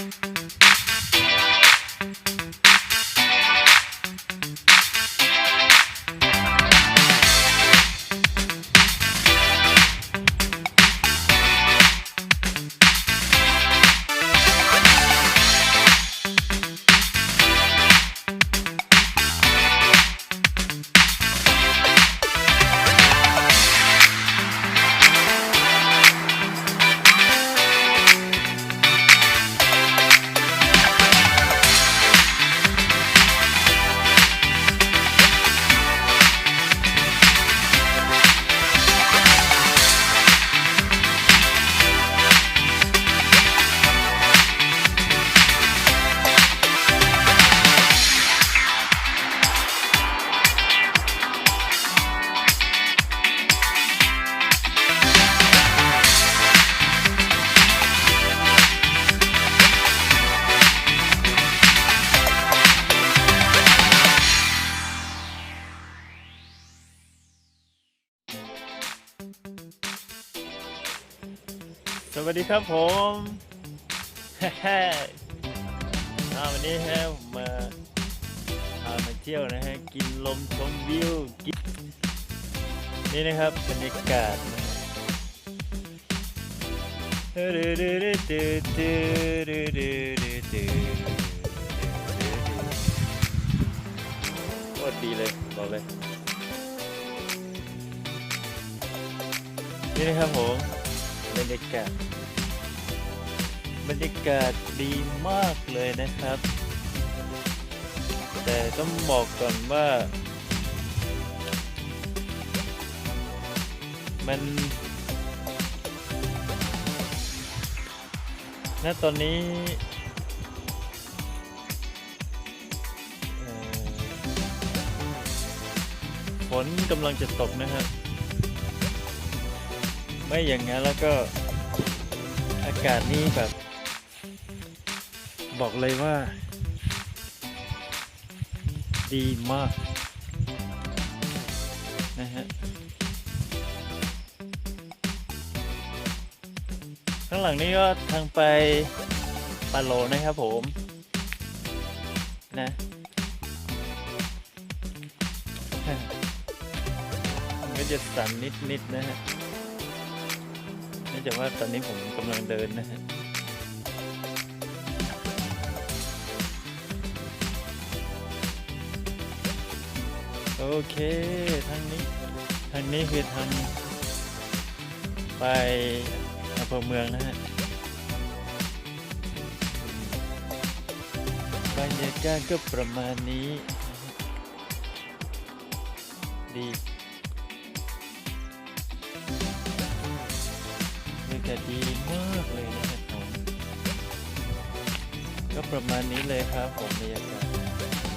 Thank you. สวัสดีครับผมอ่าวันนี้ฮะมาพามาเที่ยวนะฮะ กินลมชมวิวกินนี่นะครับบรรยากาศโคตรดีเลย บอกเลย นี่นะครับผมบรรยากาศบรรยากาศดีมากเลยนะครับ แต่ต้องบอกก่อนว่า มันณตอนนี้ฝนกำลังจะตกนะครับ ไม่อย่างนั้นแล้วก็อากาศนี่แบบ บอกเลยว่า ดีมาก นะฮะข้างหลังนี้ก็ทางไปปาโลนะครับผมนะมันก็จะสั่นนิดๆนะฮะ องจากว่าตอนนี้ผมกำลังเดินนะฮะโอเค ทางนี้ทางนี้คือทางไปอำเภอเมืองนะฮะบรรยากาศก็ประมาณนี้ ดี บรรยากาศดีมากเลยนะครับผม ก็ประมาณนี้เลยครับผมบรรยากาศ